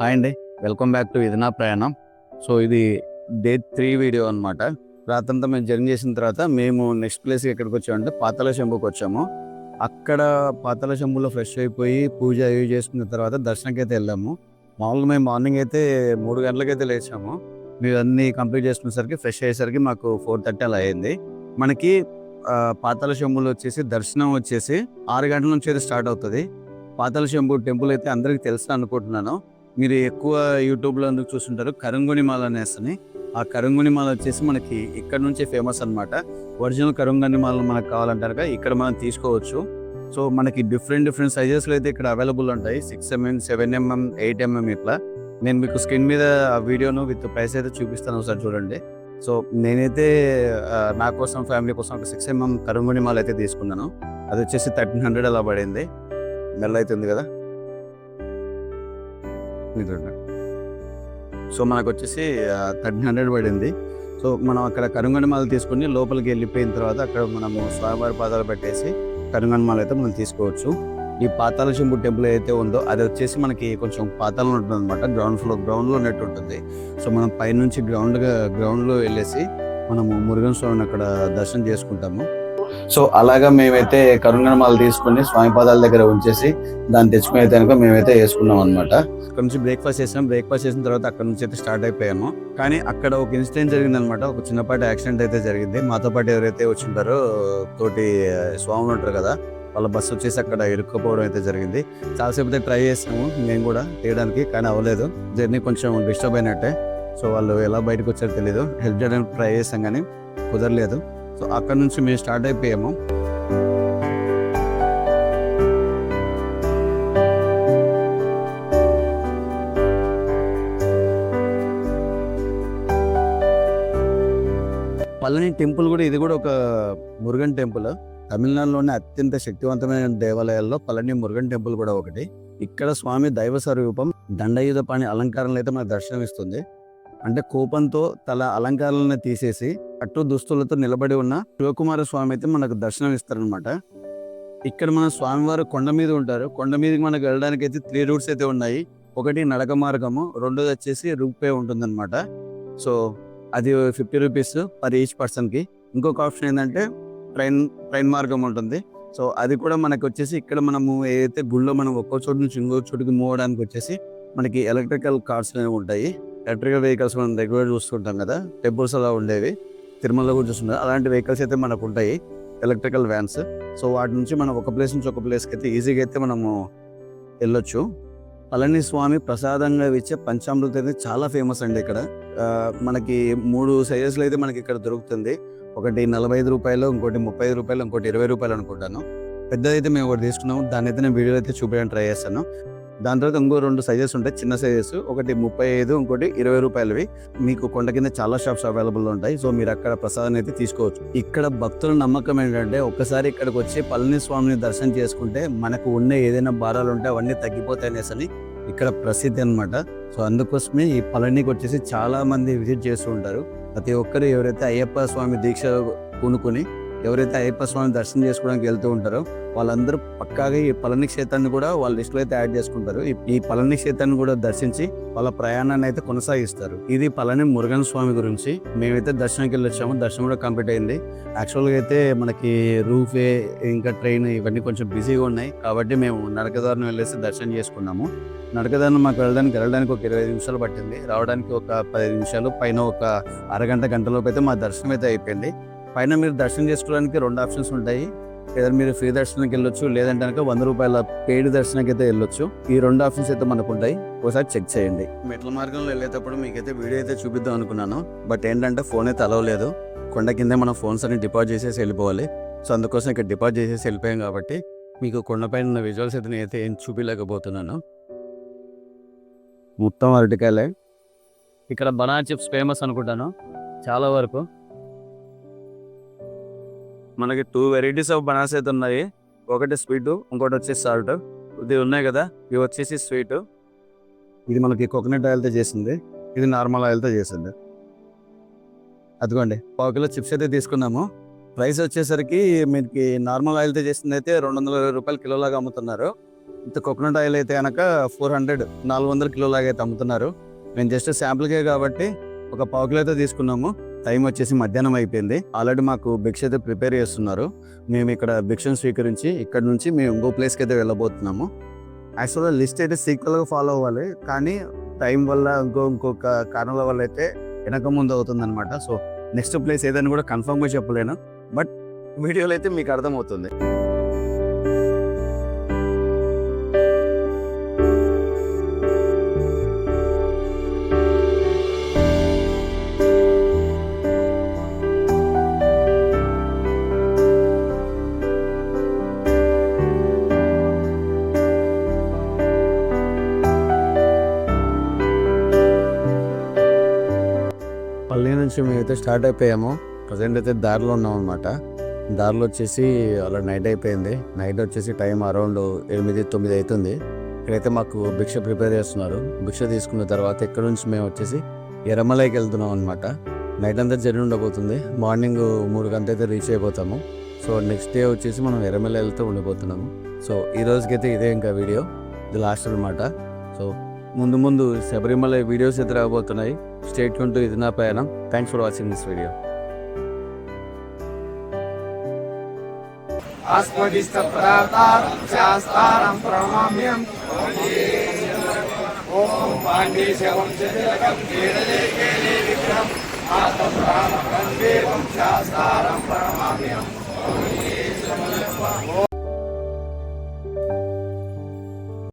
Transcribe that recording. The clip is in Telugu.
హాయ్ అండి. వెల్కమ్ బ్యాక్ టు ఇది నా ప్రయాణం. సో ఇది డే త్రీ వీడియో అనమాట రాత్రంతా మేము జర్నీ చేసిన తర్వాత మేము నెక్స్ట్ ప్లేస్ ఎక్కడికి వచ్చామంటే పాతల శంభుకి వచ్చాము. అక్కడ పాతల శంభులో ఫ్రెష్ అయిపోయి పూజ అవి చేసుకున్న తర్వాత దర్శనంకి అయితే వెళ్ళాము. మామూలుగా మేము మార్నింగ్ అయితే మూడు గంటలకైతే లేచాము. మేము అన్నీ కంప్లీట్ చేసుకునేసరికి ఫ్రెష్ అయ్యేసరికి మాకు ఫోర్ థర్టీ అలా అయింది. మనకి పాతాల శంభులో వచ్చేసి దర్శనం వచ్చేసి ఆరు గంటల నుంచి అయితే స్టార్ట్ అవుతుంది. పాతాల శంభు టెంపుల్ అయితే అందరికీ తెలుసు అనుకుంటున్నాను. మీరు ఎక్కువ యూట్యూబ్లో అందుకు చూస్తుంటారు కరంగుని మాల ఆ కరంగుని మాల వచ్చేసి మనకి ఇక్కడ నుంచి ఫేమస్ అనమాట ఒరిజినల్ కరంగుని మాల మనకు కావాలంటారు కదా ఇక్కడ మనం తీసుకోవచ్చు. సో మనకి డిఫరెంట్ డిఫరెంట్ సైజెస్లో అయితే ఇక్కడ అవైలబుల్ ఉంటాయి. Six MM seven MM eight MM ఇట్లా. నేను మీకు స్క్రీన్ మీద ఆ వీడియోను విత్ ప్రైస్ అయితే చూపిస్తాను ఒకసారి చూడండి. సో నేనైతే నా కోసం ఫ్యామిలీ కోసం ఒక సిక్స్ ఎంఎం కరంగుని మాల్ అయితే తీసుకున్నాను. అది వచ్చేసి థర్టీన్ హండ్రెడ్ అలా పడింది. మెల్ల అవుతుంది కదా? సో మనకు వచ్చేసి థర్టీన్ హండ్రెడ్ పడింది. సో మనం అక్కడ కరుంగని మాల తీసుకుని లోపలికి వెళ్ళిపోయిన తర్వాత అక్కడ మనము స్వామివారి పాదాలు పెట్టేసి కరుంగని మాల అయితే మనం తీసుకోవచ్చు. ఈ పాతాల శంభు టెంపుల్ ఏదైతే ఉందో అది వచ్చేసి మనకి కొంచెం పాతాలను ఉంటుంది అనమాట గ్రౌండ్ ఫ్లోర్ గ్రౌండ్లో ఉన్నట్టు ఉంటుంది. సో మనం పైనుంచి గ్రౌండ్గా గ్రౌండ్లో వెళ్ళేసి మనము మురుగన్ స్వామిని అక్కడ దర్శనం చేసుకుంటాము. సో అలాగా మేమైతే కరుంగనమాలు తీసుకుని స్వామి పాదాల దగ్గర ఉంచేసి దాన్ని తెచ్చుకుని అయితే కనుక మేమైతే వేసుకున్నాం అనమాట అక్కడ నుంచి బ్రేక్ఫాస్ట్ చేసాం. బ్రేక్ఫాస్ట్ చేసిన తర్వాత అక్కడ నుంచి అయితే స్టార్ట్ అయిపోయాము. కానీ అక్కడ ఒక ఇన్సిడెంట్ జరిగింది అనమాట ఒక చిన్నపాటి యాక్సిడెంట్ అయితే జరిగింది. మాతో పాటు ఎవరైతే వచ్చింటారో తోటి స్వాములు ఉంటారు కదా వాళ్ళ బస్సు వచ్చేసి అక్కడ ఇరుక్కుపోవడం అయితే జరిగింది. చాలాసేపు అయితే ట్రై చేసాము మేము కూడా తీయడానికి కానీ అవ్వలేదు. జర్నీ కొంచెం డిస్టర్బ్ అయినట్టే. సో వాళ్ళు ఎలా బయటకు వచ్చారో తెలియదు హెల్ప్ చేయడానికి ట్రై చేసాం కానీ కుదరలేదు. సో అక్కడ నుంచి మేము స్టార్ట్ అయిపోయాము. పల్లని టెంపుల్ కూడా ఇది కూడా ఒక మురుగన్ టెంపుల్. తమిళనాడులోనే అత్యంత శక్తివంతమైన దేవాలయాల్లో పళని మురుగన్ టెంపుల్ కూడా ఒకటి. ఇక్కడ స్వామి దైవ స్వరూపం దండయుధ పాణి అలంకారంలో అయితే మనకు దర్శనమిస్తుంది. అంటే కోపంతో తల అలంకారాలను తీసేసి అట్టు దుస్తులతో నిలబడి ఉన్న శివకుమార స్వామి అయితే మనకు దర్శనం ఇస్తారనమాట ఇక్కడ మన స్వామివారు కొండ మీద ఉంటారు. కొండ మీదకి మనకు వెళ్ళడానికి అయితే త్రీ రూట్స్ అయితే ఉన్నాయి. ఒకటి నడక మార్గము రెండోది వచ్చేసి రూపే ఉంటుందన్నమాట. సో అది ఫిఫ్టీ రూపీస్ పర్ ఈచ్ పర్సన్కి ఇంకొక ఆప్షన్ ఏంటంటే ట్రైన్ ట్రైన్ మార్గం ఉంటుంది. సో అది కూడా మనకు వచ్చేసి ఇక్కడ మనము ఏదైతే గుళ్ళో మనం ఒక్కో చోటు నుంచి ఇంకో చోటుకి మూవ్ అవడానికి వచ్చేసి మనకి ఎలక్ట్రికల్ కార్స్ అనేవి ఉంటాయి. ఎలక్ట్రికల్ వెహికల్స్ మనం రెగ్యులర్ చూస్తుంటాం కదా టెంపుల్స్ అలా ఉండేవి. తిరుమలలో కూడా చూస్తుంటాం. అలాంటి వెహికల్స్ అయితే మనకు ఉంటాయి ఎలక్ట్రికల్ వ్యాన్స్. సో వాటి నుంచి మనం ఒక ప్లేస్ నుంచి ఒక ప్లేస్కి అయితే ఈజీగా అయితే మనము వెళ్ళొచ్చు. పళని స్వామి ప్రసాదంగా ఇచ్చే పంచామృతం అయితే చాలా ఫేమస్ అండి ఇక్కడ. మనకి మూడు సైజెస్లో అయితే మనకి ఇక్కడ దొరుకుతుంది. ఒకటి నలభై ఐదు రూపాయలు ఇంకోటి ముప్పై ఐదు రూపాయలు ఇంకోటి ఇరవై రూపాయలు అనుకుంటాను. పెద్దదైతే మేము ఒకటి తీసుకున్నాము. దాన్ని అయితే నేను వీడియో అయితే చూపించడానికి ట్రై చేస్తాను. దాని తర్వాత ఇంకో రెండు సైజెస్ ఉంటాయి. చిన్న సైజెస్ ఒకటి ముప్పై ఐదు ఇంకోటి ఇరవై రూపాయలవి. మీకు కొండ కింద చాలా షాప్స్ అవైలబుల్ ఉంటాయి. సో మీరు అక్కడ ప్రసాదం అయితే తీసుకోవచ్చు. ఇక్కడ భక్తుల నమ్మకం ఏంటంటే ఒక్కసారి ఇక్కడికి వచ్చి పళని స్వామిని దర్శనం చేసుకుంటే మనకు ఉన్న ఏదైనా భారాలు ఉంటే అవన్నీ తగ్గిపోతాయి అనేసి ఇక్కడ ప్రసిద్ధి అన్నమాట. సో అందుకోసమే ఈ పళనికి వచ్చేసి చాలా మంది విజిట్ చేస్తూ ఉంటారు. ప్రతి ఒక్కరు ఎవరైతే అయ్యప్ప స్వామి దీక్ష పూనుకొని ఎవరైతే అయ్యప్ప స్వామి దర్శనం చేసుకోవడానికి వెళ్తూ ఉంటారో వాళ్ళందరూ పక్కాగా ఈ పళని క్షేత్రాన్ని కూడా వాళ్ళ లిస్టులో అయితే యాడ్ చేసుకుంటారు. ఈ- పళని క్షేత్రాన్ని కూడా దర్శించి వాళ్ళ ప్రయాణాన్ని అయితే కొనసాగిస్తారు. ఇది పళని మురుగన్ స్వామి గురించి మేమైతే దర్శనానికి వెళ్ళొచ్చాము దర్శనం కూడా కంప్లీట్ అయింది. యాక్చువల్గా అయితే మనకి రూఫే ఇంకా ట్రైన్ ఇవన్నీ కొంచెం బిజీగా ఉన్నాయి. కాబట్టి మేము నడకదారిని వెళ్ళేసి దర్శనం చేసుకున్నాము. నడకదారిని మాకు వెళ్ళడానికి వెళ్ళడానికి ఒక ఇరవై నిమిషాలు పట్టింది. రావడానికి ఒక పది నిమిషాలు పైన ఒక అరగంట గంటలోపు అయితే మా దర్శనం అయితే అయిపోయింది. పైన మీరు దర్శనం చేసుకోవడానికి రెండు ఆప్షన్స్ ఉంటాయి. లేదా మీరు ఫ్రీ దర్శనానికి వెళ్ళొచ్చు లేదంటే కనుక వంద రూపాయల పెయిడ్ దర్శనానికి అయితే వెళ్ళొచ్చు. ఈ రెండు ఆప్షన్స్ అయితే మనకు ఉంటాయి. ఒకసారి చెక్ చేయండి. మెట్ల మార్గంలో వెళ్ళేటప్పుడు మీకైతే వీడియో అయితే చూపిద్దాం అనుకున్నాను. బట్ ఏంటంటే ఫోన్ అయితే అలవలేదు కొండ కింద మన ఫోన్స్ అన్ని డిపాజిట్ చేసేసి వెళ్ళిపోవాలి. సో అందుకోసం ఇక్కడ డిపాజిట్ చేసేసి వెళ్ళిపోయాం కాబట్టి మీకు కొండపైన ఉన్న విజువల్స్ అయితే నేనైతే ఏం చూపించలేకపోతున్నాను మొత్తం అరటికాయలే. ఇక్కడ బనానా చిప్స్ ఫేమస్ అనుకుంటాను. చాలా వరకు. మనకి టూ వెరైటీస్ ఆఫ్ బనాస్ అయితే ఉన్నాయి. ఒకటి స్వీట్ ఇంకోటి వచ్చేసి సాల్ట్ ఇది ఉన్నాయి కదా ఇవి వచ్చేసి స్వీట్ ఇది మనకి కోకోనట్ ఆయిల్తో చేసింది. ఇది నార్మల్ ఆయిల్తో చేసింది. అదిగోండి పావు కిలో చిప్స్ అయితే తీసుకున్నాము. ప్రైస్ వచ్చేసరికి మీకు నార్మల్ ఆయిల్తో చేసింది అయితే రెండు వందల రూపాయలు కిలోలాగా అమ్ముతున్నారు. ఇంత కోకోనట్ ఆయిల్ అయితే కనుక ఫోర్ హండ్రెడ్ నాలుగు వందల కిలోలాగా అయితే అమ్ముతున్నారు. మేము జస్ట్ శాంపుల్కే కాబట్టి ఒక పావు కిలో అయితే తీసుకున్నాము. టైం వచ్చేసి మధ్యాహ్నం అయిపోయింది. ఆల్రెడీ మాకు భిక్ష అయితే ప్రిపేర్ చేస్తున్నారు. మేము ఇక్కడ భిక్షను స్వీకరించి ఇక్కడ నుంచి మేము ఇంకో ప్లేస్కి అయితే వెళ్ళబోతున్నాము. యాక్చువల్గా లిస్ట్ అయితే సీక్వల్గా ఫాలో అవ్వాలి. కానీ టైం వల్ల ఇంకో ఇంకొక కారణాల వల్ల అయితే వెనక ముందు అవుతుంది అనమాట సో నెక్స్ట్ ప్లేస్ ఏదని కూడా కన్ఫర్మ్గా చెప్పలేను. బట్ వీడియోలో అయితే మీకు అర్థమవుతుంది. నుంచి మేమైతే స్టార్ట్ అయిపోయాము. ప్రజెంట్ అయితే దారిలో ఉన్నాం అనమాట దారిలో వచ్చేసి అలా నైట్ అయిపోయింది. నైట్ వచ్చేసి టైం అరౌండ్ ఎనిమిది తొమ్మిది అవుతుంది ఇక్కడైతే మాకు భిక్ష ప్రిపేర్ చేస్తున్నారు. భిక్ష తీసుకున్న తర్వాత ఇక్కడ నుంచి మేము వచ్చేసి ఎర్రమలైకి వెళ్తున్నాం అనమాట నైట్ అంతా జర్నీ ఉండబోతుంది. మార్నింగ్ మూడు గంటల అయితే రీచ్ అయిపోతాము. సో నెక్స్ట్ డే వచ్చేసి మనం ఎర్రమల వెళ్తూ ఉండిపోతున్నాము. సో ఈ రోజుకైతే ఇదే ఇంకా వీడియో. ఇది లాస్ట్ అనమాట సో ముందు ముందు శబరిమల వీడియోస్ అయితే రాబోతున్నాయి స్టేట్ ఇది నా ప్రయాణం. Thanks for watching this video ఆస్పదిష్టప్రాతారం శాస్తారం ప్రణమామ్యం ఓం పాండేశవం చతిలకం కేరళే విగ్రహం ఆత్మప్రాణం శాస్తారం ప్రణమామ్యం